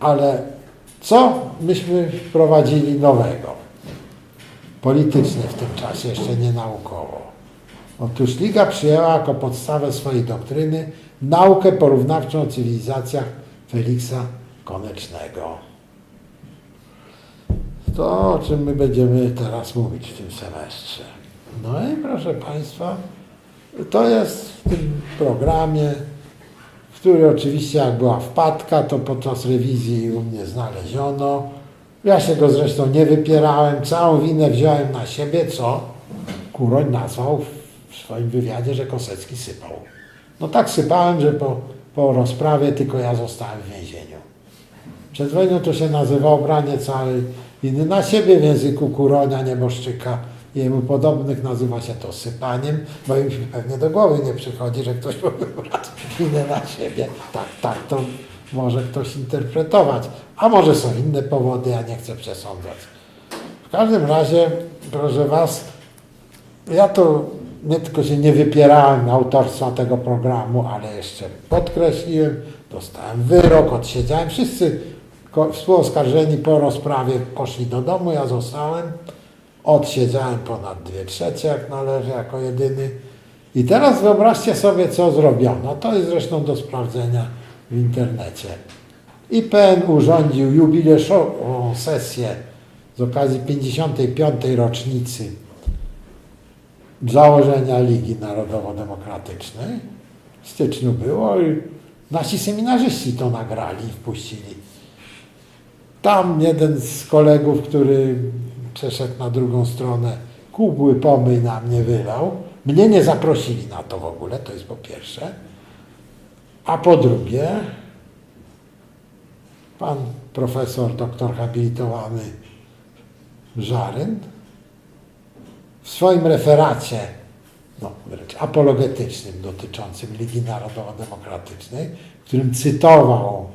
Ale co myśmy wprowadzili nowego? Politycznie w tym czasie, jeszcze nie naukowo. Otóż Liga przyjęła jako podstawę swojej doktryny naukę porównawczą o cywilizacjach Feliksa Konecznego. To, o czym my będziemy teraz mówić w tym semestrze. No i proszę Państwa, to jest w tym programie, który oczywiście jak była wpadka, to podczas rewizji u mnie znaleziono. Ja się go zresztą nie wypierałem, całą winę wziąłem na siebie, co Kuroń nazwał w swoim wywiadzie, że Kosecki sypał. No tak sypałem, że po, po rozprawie tylko ja zostałem w więzieniu. Przed wojną to się nazywało branie całej winy na siebie w języku Kuronia, nieboszczyka i jemu podobnych nazywa się to sypaniem, bo im się pewnie do głowy nie przychodzi, że ktoś mógł brać winę na siebie. Tak, tak to może ktoś interpretować, a może są inne powody, ja nie chcę przesądzać. W każdym razie, proszę Was, ja to nie tylko się nie wypierałem autorstwa tego programu, ale jeszcze podkreśliłem, dostałem wyrok, odsiedziałem. Wszyscy współoskarżeni po rozprawie poszli do domu, ja zostałem. Odsiedziałem ponad dwie trzecie, jak należy, jako jedyny. I teraz wyobraźcie sobie, co zrobiono. To jest zresztą do sprawdzenia w internecie. IPN urządził jubileuszową sesję z okazji 55. rocznicy założenia Ligi Narodowo-Demokratycznej. W styczniu było i nasi seminarzyści to nagrali i wpuścili. Tam jeden z kolegów, który przeszedł na drugą stronę, kubły pomyj na mnie wylał. Mnie nie zaprosili na to w ogóle, to jest po pierwsze. A po drugie, pan profesor, doktor habilitowany Żaryn w swoim referacie, no, wręcz apologetycznym dotyczącym Ligi Narodowo-Demokratycznej, w którym cytował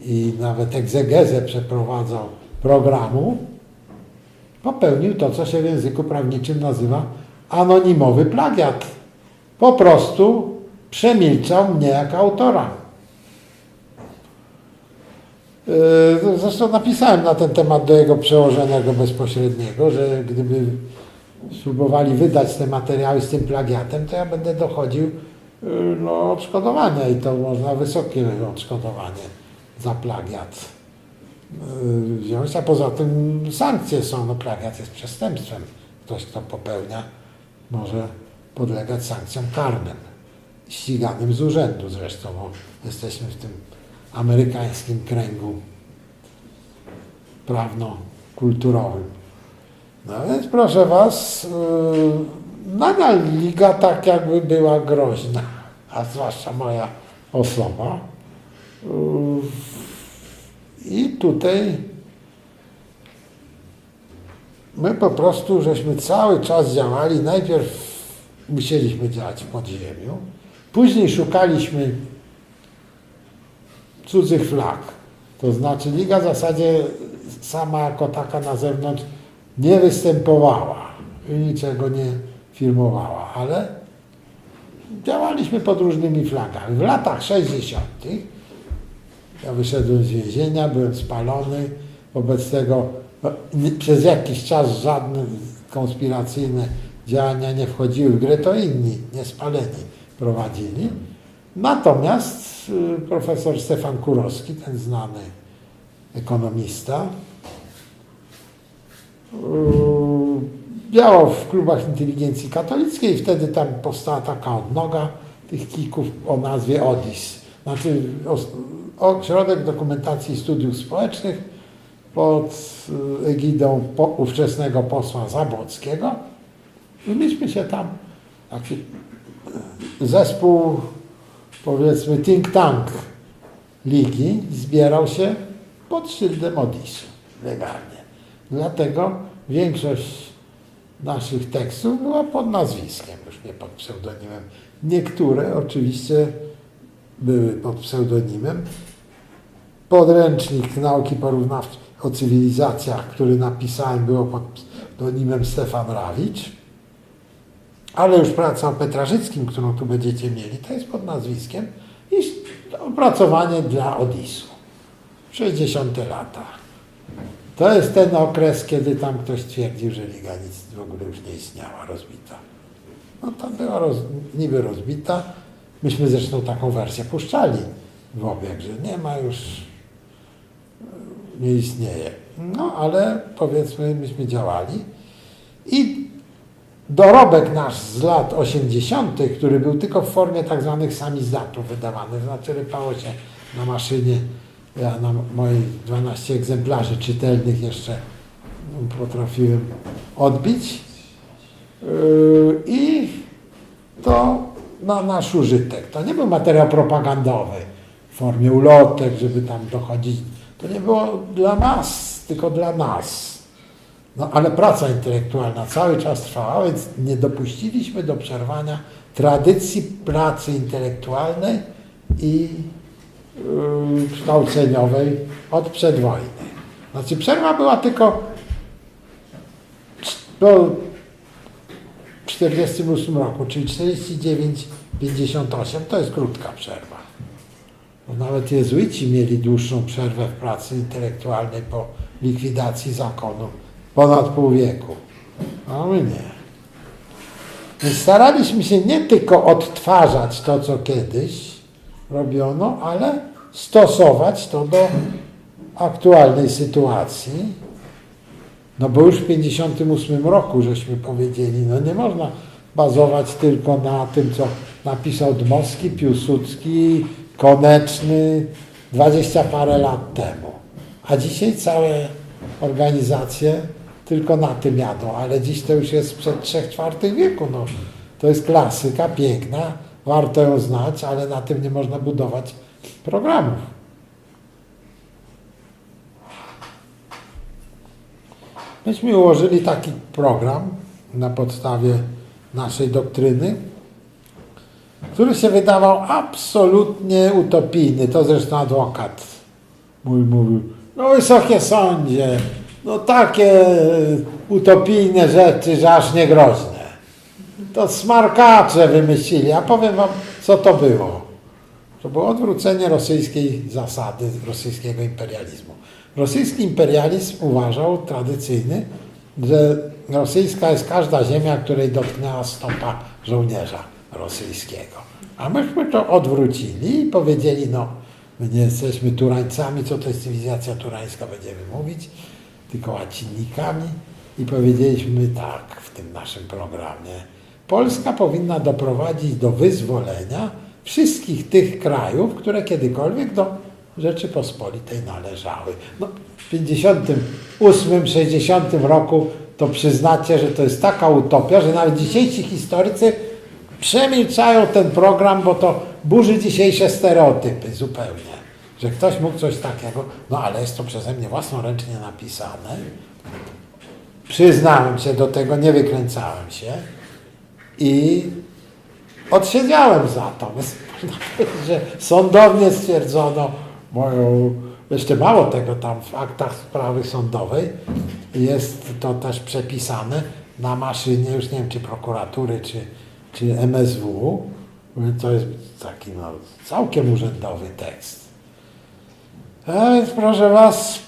i nawet egzegezę przeprowadzał programu, popełnił to, co się w języku prawniczym nazywa anonimowy plagiat. Po prostu przemilczał mnie jako autora. Yy, Zresztą napisałem na ten temat do jego przełożonego bezpośredniego, że gdyby spróbowali wydać te materiały z tym plagiatem, to ja będę dochodził yy, no, odszkodowania i to można wysokie odszkodowanie za plagiat yy, wziąć, a poza tym sankcje są, no plagiat jest przestępstwem. Ktoś, kto popełnia, może podlegać sankcjom karnym, ściganym z urzędu zresztą, bo jesteśmy w tym amerykańskim kręgu prawno-kulturowym. No więc proszę Was, yy, nadal liga tak jakby była groźna, a zwłaszcza moja osoba. Yy, I tutaj my po prostu żeśmy cały czas działali. Najpierw musieliśmy działać w podziemiu, później szukaliśmy cudzych flag. To znaczy Liga w zasadzie sama jako taka na zewnątrz nie występowała i niczego nie firmowała, ale działaliśmy pod różnymi flagami. W latach 60. ja wyszedłem z więzienia, byłem spalony, wobec tego no, przez jakiś czas żadne konspiracyjne działania nie wchodziły w grę, to inni, niespaleni, prowadzili. Natomiast y, profesor Stefan Kurowski, ten znany ekonomista, y, działał w klubach inteligencji katolickiej i wtedy tam powstała taka odnoga tych kików o nazwie ODIS. Znaczy Ośrodek Dokumentacji Studiów Społecznych pod y, egidą po, ówczesnego posła Zabłockiego. I myśmy się tam, taki zespół, powiedzmy think tank ligi zbierał się pod szyldem Odisu legalnie. Dlatego większość naszych tekstów była pod nazwiskiem, już nie pod pseudonimem. Niektóre oczywiście były pod pseudonimem. Podręcznik nauki porównawczej o cywilizacjach, który napisałem, było pod pseudonimem Stefan Rawicz. Ale już praca o Petrarzyckim, którą tu będziecie mieli, to jest pod nazwiskiem i opracowanie dla Odisu. 60 lata. To jest ten okres, kiedy tam ktoś twierdził, że Liga nic w ogóle już nie istniała, rozbita. No tam była roz, niby rozbita. Myśmy zresztą taką wersję puszczali w obieg, że nie ma już, nie istnieje. No ale powiedzmy, myśmy działali i dorobek nasz z lat 80., który był tylko w formie tak zwanych samizdatów wydawany, znaczy rypało się na maszynie, ja na moich 12 egzemplarzy czytelnych jeszcze potrafiłem odbić Yy, i to na nasz użytek. To nie był materiał propagandowy w formie ulotek, żeby tam dochodzić. To nie było dla nas, tylko dla nas. No ale praca intelektualna cały czas trwała, więc nie dopuściliśmy do przerwania tradycji pracy intelektualnej i yy, kształceniowej od przedwojny. Znaczy przerwa była tylko do 48 roku, czyli 49-58 to jest krótka przerwa. Nawet jezuici mieli dłuższą przerwę w pracy intelektualnej po likwidacji zakonu, ponad pół wieku. A my nie. Więc staraliśmy się nie tylko odtwarzać to, co kiedyś robiono, ale stosować to do aktualnej sytuacji. No bo już w 58 roku żeśmy powiedzieli, no nie można bazować tylko na tym, co napisał Dmowski, Piłsudski, Koneczny 20 parę lat temu. A dzisiaj całe organizacje tylko na tym jadą, ale dziś to już jest sprzed 3 czwartych wieku. No. To jest klasyka, piękna, warto ją znać, ale na tym nie można budować programów. Myśmy ułożyli taki program na podstawie naszej doktryny, który się wydawał absolutnie utopijny. To zresztą adwokat mój mówił, no wysokie sądzie, no takie utopijne rzeczy, że aż nie groźne. To smarkacze wymyślili, a powiem wam, co to było. To było odwrócenie rosyjskiej zasady, rosyjskiego imperializmu. Rosyjski imperializm uważał, tradycyjny, że rosyjska jest każda ziemia, której dotknęła stopa żołnierza rosyjskiego. A myśmy to odwrócili i powiedzieli, no, my nie jesteśmy Turańcami, co to jest cywilizacja turańska, będziemy mówić, tylko łacinnikami. I powiedzieliśmy tak w tym naszym programie. Polska powinna doprowadzić do wyzwolenia wszystkich tych krajów, które kiedykolwiek do Rzeczypospolitej należały. No, w 58, 60 roku to przyznacie, że to jest taka utopia, że nawet dzisiejsi historycy przemilczają ten program, bo to burzy dzisiejsze stereotypy zupełnie. Że ktoś mógł coś takiego, no ale jest to przeze mnie własnoręcznie napisane. Przyznałem się do tego, nie wykręcałem się i odsiedziałem za to. Że sądownie stwierdzono moją, jeszcze mało tego, tam w aktach sprawy sądowej jest to też przepisane na maszynie, już nie wiem czy prokuratury, czy, czy MSW. To jest taki no, całkiem urzędowy tekst. A więc proszę Was,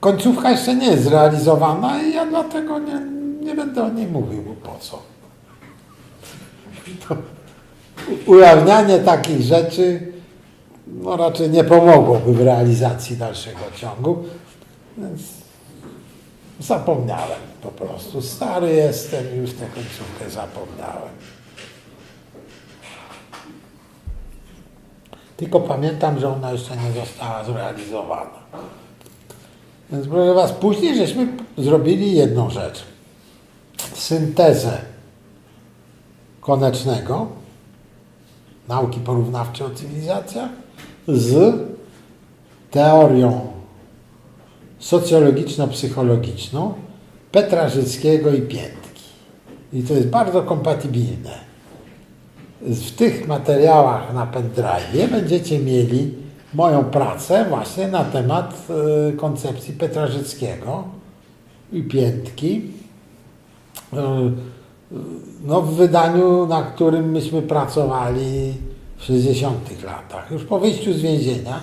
końcówka jeszcze nie jest zrealizowana i ja dlatego nie, nie będę o niej mówił, bo po co. To ujawnianie takich rzeczy no raczej nie pomogłoby w realizacji dalszego ciągu. Więc zapomniałem po prostu. Stary jestem już tę końcówkę zapomniałem. Tylko pamiętam, że ona jeszcze nie została zrealizowana. Więc proszę Was, później żeśmy zrobili jedną rzecz. Syntezę konecznego, nauki porównawczej o cywilizacjach, z teorią socjologiczno-psychologiczną Petra Życkiego i Piętki. I to jest bardzo kompatybilne. W tych materiałach na pendrive będziecie mieli moją pracę właśnie na temat e, koncepcji Petra Życkiego i Piętki. E, No, w wydaniu, na którym myśmy pracowali w 60 latach. Już po wyjściu z więzienia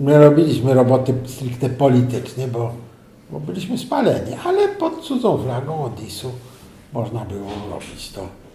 My robiliśmy roboty stricte politycznie, bo, bo byliśmy spaleni, ale pod cudzą flagą Odisu można było robić to